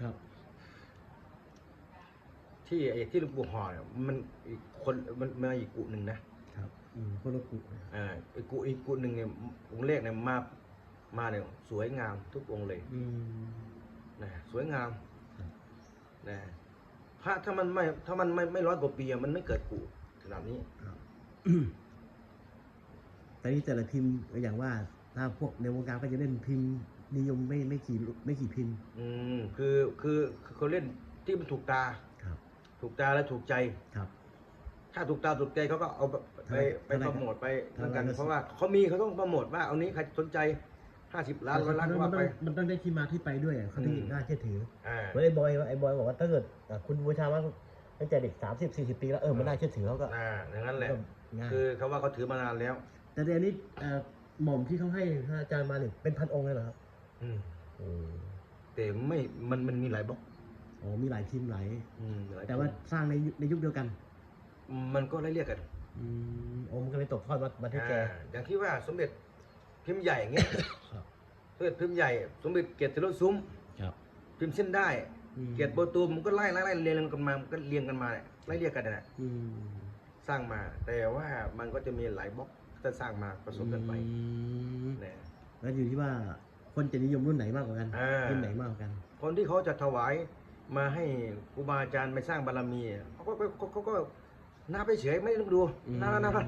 ครับ ที่ไอ้ที่หลวงปู่ห่อเนี่ยมันอีกคนมันมาอีกกุหนึ่งนะครับอืมคนละกุอ่าอีกกุอีกกุหนึ่งเนี่ยองค์แรกเนี่ยมามาเนี่ยสวยงามทุกองค์เลยอืมนะสวยงามครับนะพระถ้ามันไม่ถ้ามันไม่ไม่ร้อยกว่าปีอะมันไม่เกิดกุขนาดนี้ครับแต่นี่แต่ละพิมพ์ก็อย่างว่า ถ้าพวกในวงการก็จะเล่นพิมพ์ นิยมไม่ไม่กี่ไม่กี่พิมพ์ อืมคือคือคือเขาเล่นที่มันถูกตา ครับ ถูกตาและถูกใจ ครับ ถ้าถูกตาถูกใจเขาก็เอาไปไปเท่าไหร่โปรโมทไปเหมือนกันเท่าไหร่เพราะว่าเขามีเขาต้องโปรโมทว่าเอานี้ใครสนใจห้าสิบล้านร้อยล้านก็ว่ามันต้ไปองมันต้องได้ที่มาที่ไปด้วยอะเขาถึงอืม น่าเชื่อถืออ่า เหมือนไอ้บอยไอ้บอยบอกว่าถ้าเกิดอะคุณบูชามาตั้งแต่เด็กสามสิบสี่สิบปีแล้วเออมันน่าเชื่อถือเขาก็อ่าอย่างนั้นแหละ ก็ง่ายคือเขาว่าเขาถือมานานแล้ว แต่เดี๋ยวนี้เอ่อหม่อมที่เขาให้พระอาจารย์มาเนี่ยเป็นพันองค์เลยเหรอครับ อืมโอ้แต่ไม่มันมันมีหลายบล็อกโหมีหลายพิมพ์หลายอืมหลยแต่ว่าสร้างในยุคในยุคเดียวกัน มันก็ไล่เรียกกันอืมโอ้มันก็เลยตกทอดมามาที่แกอ่าอย่างที่ว่าสมเด็จพิมพ์ใหญ่อย่างเงี้ย ครับสมเด็จพิมพ์ใหญ่ สมเด็จเกียรติรสซุ้ม ครับ พิมพ์เส้นได้ อืม เกียรติโบตูมมันก็ไล่ไล่ไล่เรียงกันมามันก็เรียงกันมาเนี่ยไล่เรียกกันนะอืมสร้างมา แต่ว่ามันก็จะมีหลายบล็อกที่สร้างมาผสมกันไปอืมนะ แล้วอยู่ที่ว่า คนจะนิยมรุ่นไหนมากกว่ากันอ่า รุ่นไหนมากกว่ากันคนที่เขาจะถวายมาให้ครูบาอาจารย์ไปสร้างบารมีเขาก็เขาเขาก็นับไปเฉยไม่ต้องดูนับนับนับ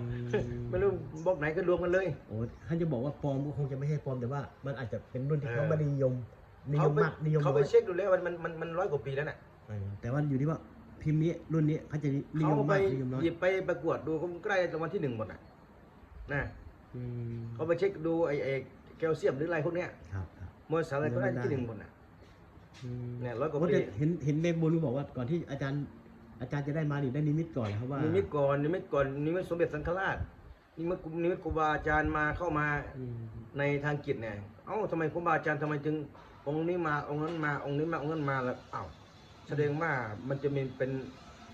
ไม่รู้บล็อกไหนก็รวมกันเลย โอ้ท่านจะบอกว่าปลอมก็คงจะไม่ใช่ปลอมแต่ว่า มันอาจจะเป็นรุ่นที่เขาเออไม่ได้นิยมนิยเขามไปมากนิยมเขาไปน้อยเช็คดูแล้วมันมันมันมันร้อยกว่าปีแล้วน่ะเออแต่ว่าอยู่ที่ว่าพิมพ์นี้รุ่นนี้เขาจะนิยเขามไปมากนิยมน้อยหยิบไปประกวดดูเขาใกล้รางวัลที่หนึ่งหมดน่ะนะอืมเขาไปเช็คดูไอ้ไอ้แคลเซียมหรืออะไรพวกเนี้ยครับครับมวลสารอะไรก็ได้ไม่ได้ที่หนึ่งหมดน่ะอืมเนี่ยร้อยกว่าเพราะปีแต่เห็นเห็นในบุญบอกว่าก่อนที่อาจารย์ อาจารย์จะได้มานี่ได้นิมิตก่อนนะครับว่านิมิตก่อนนิมิตก่อนนิมิตสมเด็จสังฆราชนิมิตนิมิตครูบาอาจารย์มาเข้ามาอืมในทางกิจเนี่ยเอ้าทำไมครูบาอาจารย์ทำไมจึงองค์นี้มาองค์นั้นมาองค์นี้มาองค์นั้นมาแล้วเอ้าแสดงว่ามันจะมีเป็น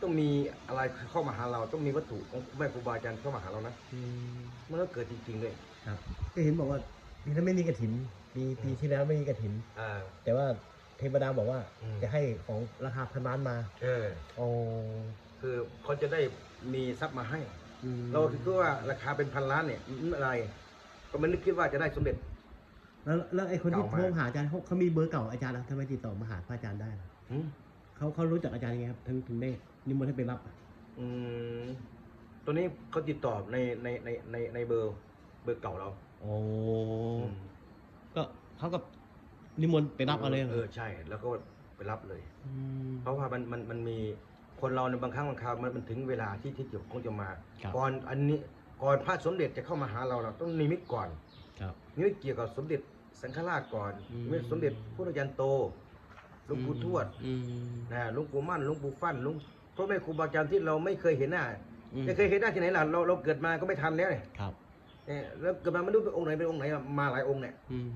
ต้องมีอะไรเข้ามาหาเราต้องมีวัตถุของแม่ครูบาอาจารย์เข้ามาหาเรานะอืมมันก็เกิดจริงๆเลยครับก็เห็นบอกว่า ปีนั้นไม่มีกระถิน ปีปีที่แล้วไม่มีกระถิน อ่า แต่ว่าเทวดาบอกว่าอืม จะให้ของราคาพันล้านมาเออ โอ้คือเขาจะได้มีทรัพย์มาให้ อืมเราคิดว่าราคาเป็นพันล้านเนี่ยไม่อะไร ก็ไม่นึกคิดว่าจะได้สมเด็จ แล้วแล้วไอ้คนที่เก่ามาโทรหาอาจารย์เขาเขามีเบอร์เก่าอาจารย์นะทำไมติดต่อมาหาพระอาจารย์ได้ล่ะหืมเขาเขารู้จักอาจารย์ยังไงครับถึงถึงได้นิมนต์ให้ไปรับอะอืมตัวนี้เขาติดต่อในในในในในเบอร์เบอร์เก่าเรา โอ้อืมก็เขาก็นิมนต์ไปรับเอาเลยเออใช่ แล้วก็ไปรับเลย ม เพราะว่ามันมันมันมีคนเราในบางครั้งบางคราวมันมันถึงเวลาที่ที่เกี่ยวข้องจะมา ครับ ก่อนอันนี้ก่อนพระสมเด็จจะเข้ามาหาเราเราต้องนิมิตก่อนครับ นิมิตเกี่ยวกับสมเด็จสังฆราชก่อนอืม นิมิตสมเด็จพุทธยันโตหลวงปู่ทวดอืมนะหลวงปู่มั่นหลวงปู่ฟั่นหลวงพ่อแม่ครูบาอาจารย์ที่เราไม่เคยเห็นหน้าอืมจะเคยเห็นหน้าที่ไหนล่ะเราเราเกิดมาก็ไม่ทันแล้วเนี่ยครับ เนี่ยแล้วเกิดมาไม่รู้เป็นองค์ไหนเป็นองค์ไหนอะมาหลายองค์เนี่ยอืม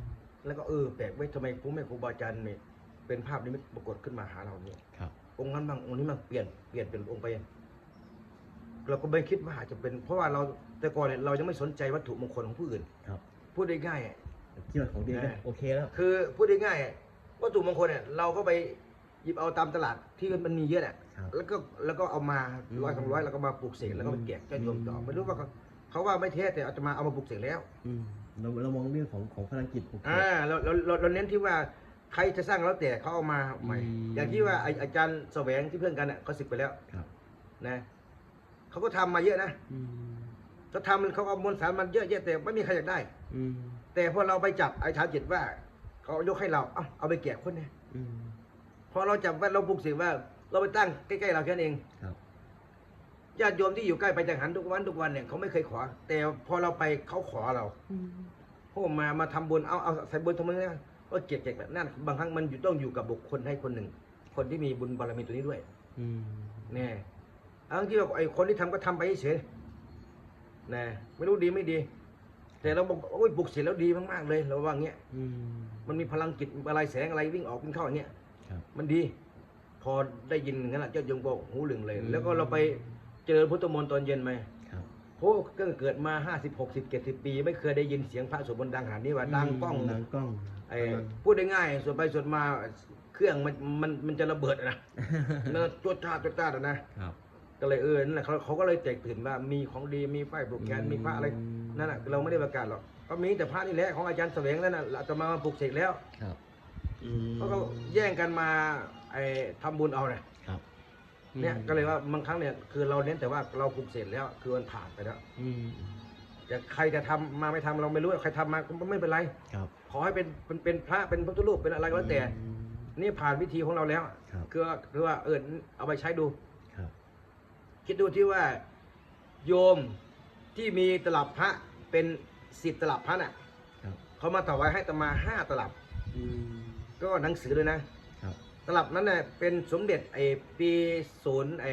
แล้วก็เออแปลกไว้ยทำไมพ่อแม่ครูบาอาจารย์เนี่ยเป็นภาพนิมิตปรากฏขึ้นมาหาเราเนี่ย ครับ องค์นั้นบางองค์นี้มันเปลี่ยนเปลี่ยนเป็นองค์ไป เราก็ไม่คิดว่าอาจจะเป็น เพราะว่าเราแต่ก่อนเนี่ยเรายังไม่สนใจวัตถุมงคลของผู้อื่นครับ พูดได้ง่ายๆอะ คิดว่าของดีก็แน่โอเคแล้ว คือพูดได้ง่ายๆอะวัตถุมงคลเนี่ยเราก็ไปหยิบเอาตามตลาดที่มันมีเยอะแหละครับแล้วก็แล้วก็เอามาอืมร้อยสองร้อยแล้วก็มาปลูกเสกแล้วก็ไปแจกเจ้าโยมต่ออืมไม่รู้ว่าเขา เขาว่าไม่เท็จแต่อาตมาเอามาปลูกเสกแล้วอืมเราเรามองเรื่องของของพลังจิตโอเคอ่าเราเราเราเราเน้นที่ว่าใครจะสร้างแล้วแต่เขาเอามาใหม่ อืม อย่างที่ว่าไอ้อาจารย์แสวงที่เพื่อนกันเนี่ยเขาสึกไปแล้วครับนะเขาก็ทำมาเยอะนะอืมเขาทำเขาเอามวลสารมันเยอะแยะแต่ไม่มีใครอยากได้ อืมแต่พอเราไปจับไอ้ฐานจิตว่าเขายกให้เรา เอาเอาไปแจกคนเนี่ยอืมพอเราจับว่าเราปลูกเสกว่า เราไปตั้งใกล้ๆเราแค่นั้นเอง ครับ ญาติโยมที่อยู่ใกล้ไปจังหันทุกวันทุกวันเนี่ยเขาไม่เคยขอ แต่พอเราไปเขาขอเราพวกมามาทำบุญเอาเอาใส่บุญทำไมเนี่ยก็เก็บเก็บแบบนั้นบางครั้งมันอยู่ต้องอยู่กับบุคคลให้คนหนึ่ง คนที่มีบุญบารมีตัวนี้ด้วย อืมแน่เอาที่ว่าไอ้คนที่ทำก็ทำไปเฉยๆนะไม่รู้ดีไม่ดี แต่เราบอกโอ้ยปลุกเสร็จแล้วดีมากๆเลยเราว่างี้อืมมันมีพลังจิตอะไรแสงอะไรวิ่งออกวิ่งเข้าอย่างเงี้ยครับมันดี พอได้ยินอย่างนั้นแหละเจ้าโยมก็หูหลึงเลยอืมแล้วก็เราไป เจอพุทธมนต์ตอนเย็นไหมครับโอ้ก็เกิดมาห้าสิบหกสิบเจ็ดสิบปี ไม่เคยได้ยินเสียงพระสวดมนต์ดังขนาดนี้ว่าดังก้องดังกล้องไอ้พูดได้ง่ายสวดไปสวดมาเครื่องมันมันมันจะระเบิดอะนะมันจวดจ้าดจวดจ้าดอะนะครับ ก็เลยเออนั่นแหละเขาเขาก็เลยแตกตื่นว่ามีของดีมีไฟปลูกแขนมีพระอะไรนั่นแหะเราไม่ได้ประกาศหรอกก็มีแต่พระนี่แหละของอาจารย์แสวงนั่นน่ะอาตมามาปลูกเสกแล้วครับอืมเขาก็แย่งกันมาไอ้ทำบุญเอาเนี่ยครับ เนี่ยก็เลยว่าบางครั้งเนี่ยคือเราเน้นแต่ว่าเราปลูกเสร็จแล้ว คือมันผ่านไปแล้วอืมจะใครจะทำมาไม่ทำเราไม่รู้ใครทำมาก็ไม่เป็นไรครับ ขอให้เป็นเป็นเป็นพระเป็นพระพุทธรูปเป็นอะไรก็แล้วแต่อืมนี่ผ่านวิธีของเราแล้วครับคือว่าคือว่าเออเอาไปใช้ดูครับ คิดดูที่ว่า โยมที่มีตลับพระเป็นสิบตลับพระน่ะครับเขามาถวายให้อาตมาห้าตลับอืมก็หนังสือเลยนะครับ ตลับนั้นเนี่ยเป็นสมเด็จไอ้ปีศูนย์ไอ้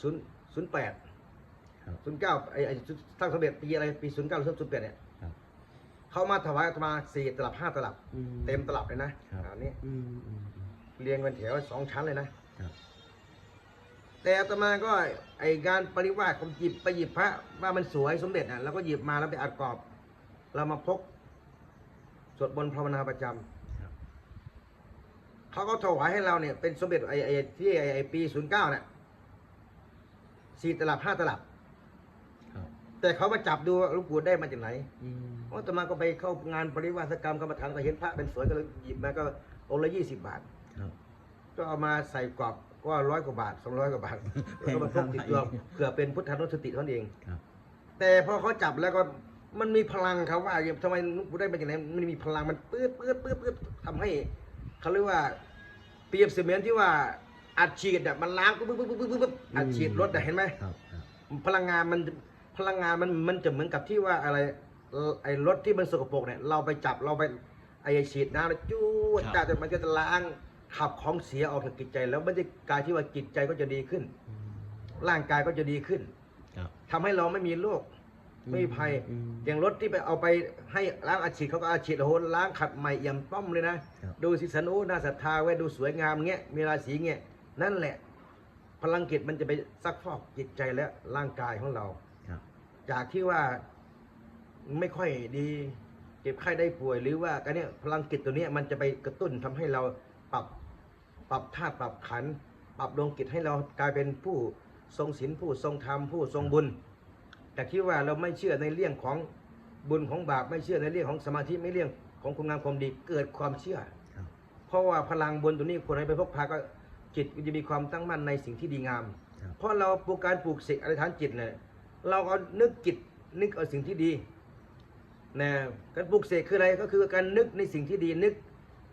ศูนย์ศูนย์แปดครับศูนย์เก้าไอ้ไอ้สร้างสมเด็จปีอะไรปีศูนย์เก้าหรือศูนย์แปดเนี่ยครับเขามาถวายอาตมาสี่ตลับห้าตลับอืเต็มตลับเลยนะครับอันนี้อืมอืมอืมเรียงกันแถวสองชั้นเลยนะครับแต่อาตมาก็ไอ้การปริวาสผมหยิบไปหยิบพระว่ามันสวยสมเด็จอะเราก็หยิบมาแล้วไปอัดกรอบ เรามาพกสวดบนต์ภาวนาประจำครับ เขาก็ถวายให้เราเนี่ยเป็นสมเด็จไอ้ไอ้ที่ไอ้ไอ้ปีศูนย์เก้าเนี่ยสี่ตลับห้าตลับครับแต่เขามาจับดูว่าหลูกปู่ได้มาจากไหนอืมเพราะอาตมาก็ไปเข้างานปริวาสกรรมกรรมฐานก็เห็นพระเป็นสวยก็เลยหยิบมาก็องค์ละยี่สิบบาทครับก็เอามาใส่กรอบก็ร้อยกว่าบาทสองร้อยกว่าบาทแล้วก็มาพกติดตัวเผื่อเป็นพุทธานุสติเท่านั้นเองครับแต่พอเขาจับแล้วก็มันมีพลังเขาว่าทำไมหลวงปู่ได้มาจากไหนมันมีพลังมันปื๊ดปื๊ดปื๊ดปื๊ดทำให้ เขาเรียกว่าเปรียบเสมือนที่ว่าอัดฉีดอะมันล้างปุ๊บปุ๊บปุ๊บปุ๊บปุ๊บอัดฉีดรถอะเห็นไหมครับครับพลังงานมันพลังงานมันมันจะเหมือนกับที่ว่าอะไรเอ่อไอ้รถที่มันสกปรกเนี่ยเราไปจับเราไปไอ้ฉีดน้ำแล้วจู้จ้าจะมันก็จะล้างขับของเสียออกจากจิตใจ แล้วมันจะกลายที่ว่าจิตใจก็จะดีขึ้นอืมร่างกายก็จะดีขึ้นครับ ทำให้เราไม่มีโรค ไม่มีภัย อืม อย่างรถที่ไปเอาไปให้ล้างอาชีดเขาก็อาชีดโอ้โหล้างขัดใหม่เอี่ยมป้อมเลยนะ ครับ ดูสิสันโอ้น่าศรัทธาไว้ยดูสวยงามเงี้ยมีราศีเงี้ยนั่นแหละ พลังจิตมันจะไปซักฟอกจิตใจและร่างกายของเรา ครับ จากที่ว่าไม่ค่อยดีเจ็บไข้ได้ป่วยหรือว่าการเนี้ยพลังจิตตัวเนี้ยมันจะไปกระตุ้นทำให้เราปรับปรับธาตุปรับขันธ์ปรับดวงจิตให้เรากลายเป็นผู้ทรงศีลผู้ทรงธรรมผู้ทรงบุญ แต่ที่ว่าเราไม่เชื่อในเรื่องของบุญของบาปไม่เชื่อในเรื่องของสมาธิไม่เรื่องของคุณงามความดีเกิดความเชื่อครับเพราะว่าพลังบุญตัวนี้คนให้ไปพกพาก็จิตจะมีความตั้งมั่นในสิ่งที่ดีงามครับเพราะเราปลูกการปลูกเสกอธิษฐานจิตเนี่ยเราก็นึกจิตนึกเอาสิ่งที่ดีนะการปลูกเสกคืออะไรก็คือการนึกในสิ่งที่ดีนึก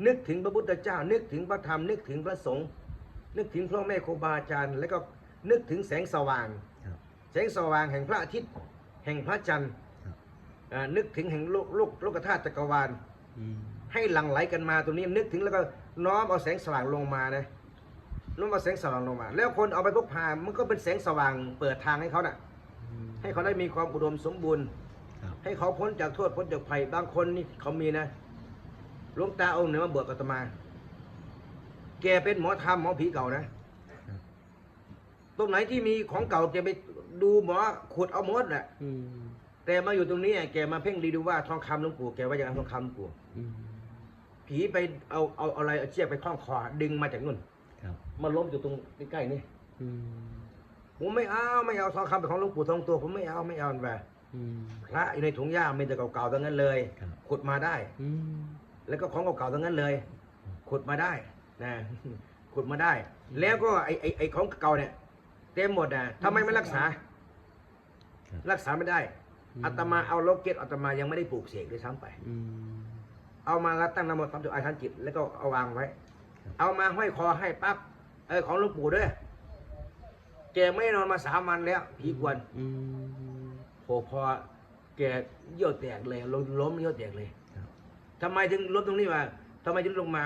นึกถึงพระพุทธเจ้า นึกถึงพระธรรมนึกถึงพระสงฆ์นึกถึงพ่อแม่ครูบาอาจารย์ แล้วก็นึกถึงแสงสว่างครับ แสงสว่างแห่งพระอาทิตย์ แห่งพระจันทร์ครับอ่านึกถึงแห่งโลกโลกโลกธาตุจักรวาลอืมให้หลั่งไหลกันมาตรงนี้นึกถึงแล้วก็น้อมเอาแสงสว่างลงมานะน้อมเอาแสงสว่างลงมา แล้วคนเอาไปพกพามันก็เป็นแสงสว่างเปิดทางให้เขาน่ะอืมให้เขาได้มีความอุดมสมบูรณ์ครับให้เขาพ้นจากโทษพ้นจากภัยบางคนนี่เขามีนะหลวงตาองค์หนึ่งมาบวชกับอาตมา แกเป็นหมอธรรมหมอผีเก่านะครับตรงไหนที่มีของเก่าแกไป ดูหมอขุดเอาหมดแหละอืมแต่มาอยู่ตรงนี้แกมาเพ่งดีดูว่าทองคำหลวงปู่แกว่าอย่างไรทองคำหลวงปู่อืมผีไปเอาเอาเอาอะไรเอาเชือกไปคล้องคอดึงมาจากนู่นครับมาล้มอยู่ตรงใกล้ๆนี่อืมผมไม่เอาไม่เอาทองคำเป็นของหลวงปู่ทองตัวผมไม่เอาไม่เอาแบบอืมพระอยู่ในถุงหญ้ามีแต่เก่าๆทั้งนั้นเลย ครับขุดมาได้ อืมแล้วก็ของเก่าๆทั้งนั้นเลย ขุดมาได้นะ ขุดมาได้ แล้วก็ไอ้ไอ้ไอ้ของเก่าเนี่ย เต็มหมดอะทำไมไม่รักษา ครับ รักษาไม่ได้อาตมาเอาโลเกตอาตมายังไม่ได้ปลูกเสกด้วยซ้ำไป อืม เอามาแล้วตั้งนโมตัมจุอาทานจิต แล้วก็เอาวางไว้ ครับ เอามาห้อยคอให้ปั๊บเออของหลวงปู่ด้วยแกไม่นอนมาสามวันแล้วผีกวนอืม โผพอแกเยี่ยวแตกเลยล้มล้มเยี่ยวแตกเลยครับ ทำไมถึงล้มตรงนี้มาทำไมถึงลงมา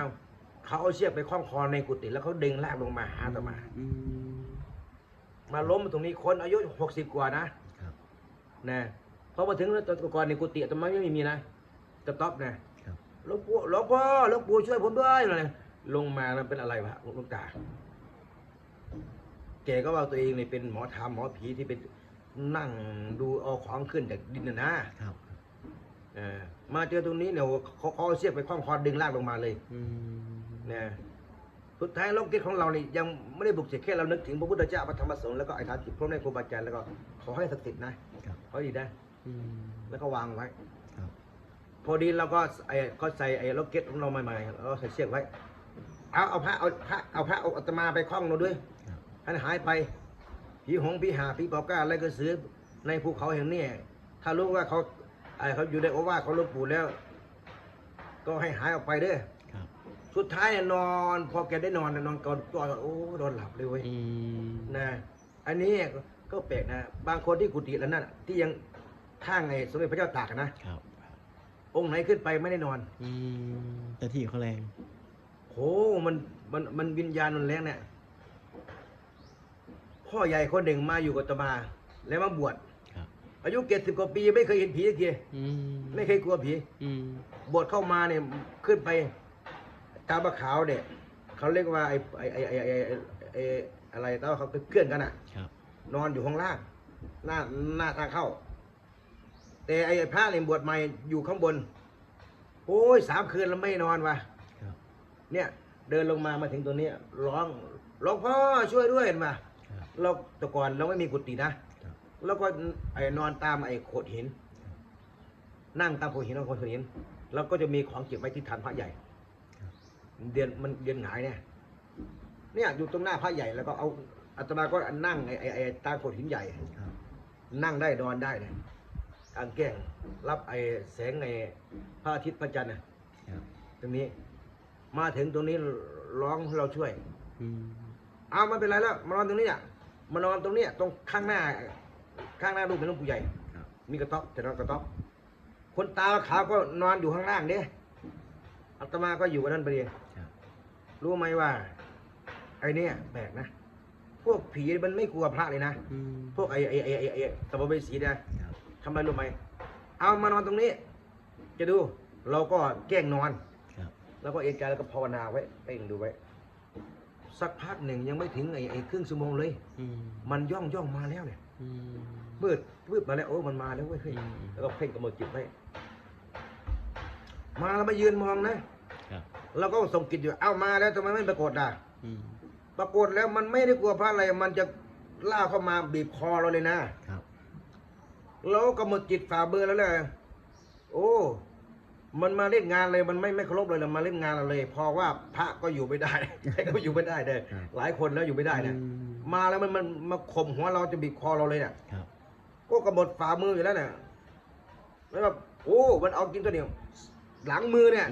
เขาเอาเชือกไปคล้องคอในกุฏิแล้วเขาดึงลากลงมาหาอาตมา อืม มาล้มตรงนี้คนอายุหกสิบกว่านะครับ นะพอมาถึงแล้วตอนก่อนในกุฏิอาตมาไม่มีนะกระต๊อบนะครับ หลวงปู่หลวงพ่อหลวงปู่ช่วยผมด้วยอะไรลงมามันเป็นอะไรวะหลวงตาแกก็ว่าตัวเองเนี่ยเป็นหมอธรรมหมอผีที่เป็นนั่งดูเอาของขึ้นจากดินนะนะครับเออมาเจอตรงนี้เนี่ยเขาเขาเอาเสียบไปคล้องคอดึงลากลงมาเลยอืมนะ สุดท้ายโลกกิจของเรานี่ยังไม่ได้บุกเสกแค่เรานึกถึงพระพุทธเจ้าพระธรรมพระสงฆ์แล้วก็ไอ้ฐานจิตพร้อมในครูบาอาจารย์แล้วก็ขอให้ศักดิ์สิทธิ์นะครับขอให้ดีนะอืมแล้วก็วางไว้ครับพอดีเราก็ไอ้ก็ใส่ไอ้ล็อกเก็ตของเราใหม่ๆแล้วก็ใส่เชือกไว้ เอาเอาพระเอาพระเอาพระเอาอาตมาไปคล้องเราด้วยครับให้หายไปผีหงผีหาผีปอบก้าอะไรก็ซื้อในภูเขาแห่งนี้ถ้ารู้ว่าเขาไอ้เขาอยู่ในโอวาทของหลวงปู่แล้ว ก็ให้หายออกไปเด้อครับ สุดท้ายเนี่ยนอน พอแกได้นอนน่ะนอนก่อนก่อนโอ้นอนหลับเลยเว้ยอืมนะอันนี้ก็ก็แปลกนะ บางคนที่กุฏิแล้วนั่นน่ะที่ยังข้างไอ้สมเด็จพระเจ้าตากอะนะ ครับ องค์ไหนขึ้นไปไม่ได้นอน อืมแต่ที่เขาแรงโหมันมันมันวิญญาณมันแรงเนี่ย พ่อใหญ่คนหนึ่งมาอยู่กับอาตมา แล้วมาบวช ครับ อายุเจ็ดสิบกว่าปีไม่เคยเห็นผีสักทีอืมไม่เคยกลัวผี อืมบวชเข้ามาเนี่ยขึ้นไป ตาบะขาวเนี่ยเขาเรียกว่าไอ้ไอ้ไอ้ไอ้ไอ้ไอ้ไอ้อะไรแต่ว่าเขาเป็นเพื่อนกันอะ ครับ นอนอยู่ข้างล่าง หน้าหน้าทางเข้า แต่ไอ้พระเนี่ยบวชใหม่อยู่ข้างบน โอ้ยสามคืนแล้วไม่นอนวะครับ เนี่ยเดินลงมามาถึงตัวเนี้ยร้องร้องพ่อช่วยด้วยเห็นปะครับ เราแต่ก่อนเราไม่มีกุฏินะครับ แล้วก็ไอ้นอนตามไอ้โขดหิน นั่งตามโขดหินนอนโขดหิน แล้วก็จะมีของเก็บไว้ที่ฐานพระใหญ่ครับ เดือนมันเดือนหงายเนี่ยเนี่ยอยู่ตรงหน้าพระใหญ่แล้วก็เอาอาตมาก็นั่งไอ้ไอ้ไอ้ตามโขดหินใหญ่ ครับ นั่งได้นอนได้นะกลางแก้งรับไอ้แสงไอ้พระอาทิตย์พระจันทร์น่ะครับ ตรงนี้ มาถึงตรงนี้ร้องให้เราช่วย อืม เอาไม่เป็นไรแล้วมานอนตรงนี้อะมานอนตรงเนี้ยตรงข้างหน้า ข้างหน้าลูกเป็นหลวงปู่ใหญ่ ครับ มีกระต๊อบแต่นอนกระต๊อบคนตาขาวก็นอนอยู่ข้างล่างเด้อาตมาก็อยู่กันนั่นไปเองค รับรู้ไหมว่า ไอ้เนี่ยแปลกนะ พวกผีมันไม่กลัวพระเลยนะ อืมพวกไอ้ไอ้ไอ้ไอ้ไอ้สมภเวสีเนี่ยครับทำไมรู้ไหมเอามานอนตรงนี้ จะดู เราก็แกล้งนอน ครับ แล้วก็เอนใจแล้วก็ภาวนาไว้เพ่งดูไว้ สักพักหนึ่งยังไม่ถึงไอ้ไอ้ครึ่งชั่วโมงเลย อืมมันย่องย่องมาแล้วเนี่ยอืม มืดมืดมาแล้วโอ้มันมาแล้วเว้ยเฮ้ยอืม แล้วก็เพ่งกำหนดจิตไว้มาแล้วมายืนมองนะครับ เราก็ส่งจิตอยู่เอ้ามาแล้วทำไมไม่ปรากฏอะอืมปรากฏแล้วมันไม่ได้กลัวพระอะไร มันจะล่ากเข้ามาบีบคอเราเลยนะครับ เรากำหนดจิตฝ่าเบอร์แล้วเลยโอ้ มันมาเล่นงานเลยมันไม่ไม่เคารพเลยนะมาเล่นงานเราเลย พอว่าพระก็อยู่ไม่ได้ ใครก็อยู่ไม่ได้เลยครับ หลายคนแล้วอยู่ไม่ได้นะอืมมาแล้วมันมันมาข่มหัวเราจะบีบคอเราเลยเนี่ย ครับ ก็กำหนดฝ่ามืออยู่แล้วเนี่ยแล้วแบบโอ้ มันเอากินตัวเดียว หลังมือเนี่ย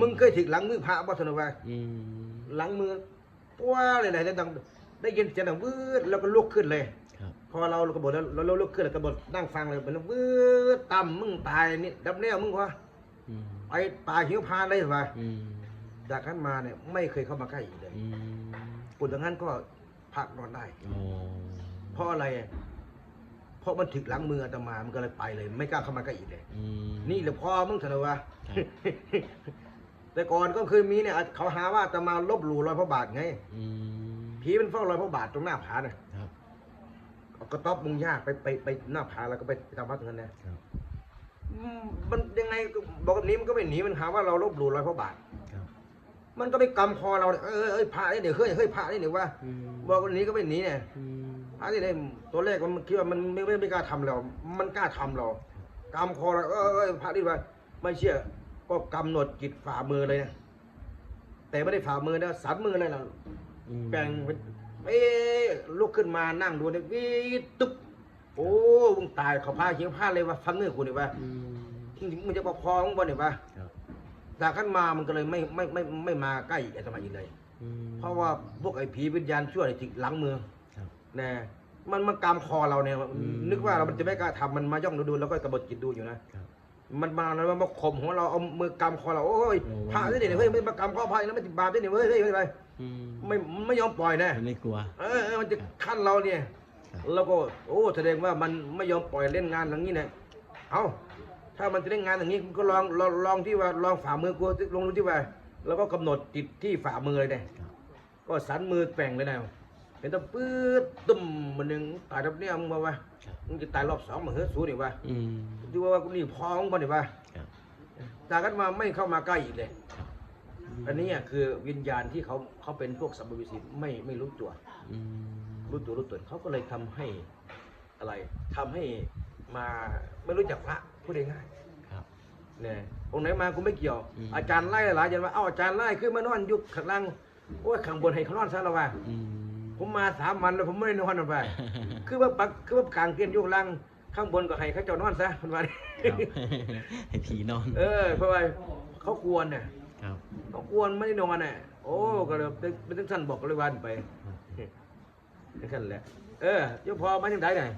มึงเคยถึงหลังมือพระบ่สนุกว่าอืมหลังมือว้าเลยนะได้ดังได้ยินเสียงดังวืดแล้วก็ลุกขึ้นเลย ครับ พอเรากระโดดแล้วเราลุกขึ้นแล้วกระโดดนั่งฟังเลยมันวืดต่ำมึงตายนี่ดับแนวมึงวะอืมไอ้ป่าหิวพานเลยว่ะอืมจากนั้นมาเนี่ยไม่เคยเข้ามาใกล้อีกเลยอืมปุ่นดังนั้นก็พักนอนได้โอ้เพราะอะไรอะเพราะมันถึกหลังมืออาตมา มันก็เลยไปเลย ไม่กล้าเข้ามาใกล้อีกเลย อืมนี่แหละพ่อมึงเถอะวะครับ แต่ก่อนก็เคยมีเนี่ยเขาหาว่าอาตมาลบหลู่รอยพระบาทไงอืมผีมันเฝ้ารอยพระบาทตรงหน้าผาน่ะครับเอากระต๊อบมึงยากไปไปไปหน้าผาแล้วก็ไปทำวัดตรงนั้นนะครับอืมมันยังไงก็บอกแบบนี้มันก็ไม่หนีมันหาว่าเราลบหลู่รอยพระบาทครับมันก็ไปกำคอเราเนี่ยเออเอ้ยพระนี่เดี๋ยวเฮ้ยเฮ้ยพระนี่เดี๋ยวว่าอืมบอกวันนี้ก็ไม่หนีเนี่ยอืมพระนี่เนี่ยตัวแรกมันคิดว่ามันไม่ไม่ไม่กล้าทำเรา มันกล้าทำเรากำคอเราเออเอยพระนี่ว่า ไม่เชื่อก็กำหนดจิตฝ่ามือเลยนะแต่ไม่ได้ฝ่ามือนะสันมือเลยนะอืมแบ่งเป็นเอ๊ะลุกขึ้นมานั่งดูเนี่ยวิดตึ๊บโอ้มึงตายเขาพาเขียวพาเลยว่าฟังเนื้อกูเนี่ยว่าอืมมึงจะประคองมึงบ่เนี่ยว่าครับจากขั้นมามันก็เลยไม่ไม่ไม่ไม่มาใกล้อาตมาอีกเลยอืมเพราะว่าพวกไอ้ผีวิญญาณชั่วเนี่ยจิกหลังมือครับนะมันมากำคอเราเนี่ยอืมนึกว่าเรามันจะไม่กล้าทำมันมาย่องดูดูแล้วก็กระบดจิตดูอยู่นะครับ มันมาแล้วมันมาข่มหัวเราเอามือกำคอเราโอ้ยโอ้พระนี่เนี่ยเฮ้ยไม่มากำคอพระแล้วมันติดบาปด้วยเนี่ยเฮ้ยเฮ้ยเฮ้ยอะไรอืมไม่ไม่ยอมปล่อยนะมันไม่กลัวเออเออมันจะขั้นเราเนี่ยครับแล้วก็โอ้แสดงว่ามันไม่ยอมปล่อยเล่นงานอย่างนี้เนี่ยเอาถ้ามันจะเล่นงานอย่างนี้ก็ลองลองลองที่ว่าลองฝ่ามือกูลองดูที่ว่า แล้วก็กำหนดจิตที่ฝ่ามือเลยเนี่ยครับก็สันมือแกว่งเลยนะเห็นแตัวปื๊ดตุ่มมันหนึ่งตายทับเนี่ยมึงมาว่าครับมึงจะตายรอบสองมาเฮ้ยสู้ดิว่าอืมดูว่ากูนี่พอมึงบ่ดิว่าครับจากนั้นมาไม่เข้ามาใกล้อีกเลยครับออันนี้อะคือวิญญาณที่เขาเขาเป็นพวกสัมภเวสีไม่ไม่รู้ตัวอืมรู้ตัวรู้ตนเขาก็เลยทำให้อะไรทำให้มาไม่รู้จักพระพูดง่ายครับๆเนี่ยองค์ไหนมากูไม่เกี่ยวอืมอาจารย์ไล่หลายอาจารย์ว่าเอ้าอาจารย์ไล่ขึ้นมานอนอยุคข้างล่างโอ้ยข้างบนให้เขานอนซะแล้วว่าอืม ผมมาสามวันแล้วผมไม่ได้นอนลงไป คือว่าปักคือว่ากลางเตียนอยุคล่างข้างบนก็ให้เขาเจ้านอนซะมันว่าครับให้ผีนอนเออเพราะว่าเขากวนเนี่ยครับ เขากวนไม่ได้นอนน่ะ โอ้ก็เลยเป็นเป็นทั้งสั้นบอกก็เลยวันไปนี่ขั้นแหละเออเจ้าพอมาจังไดไงอ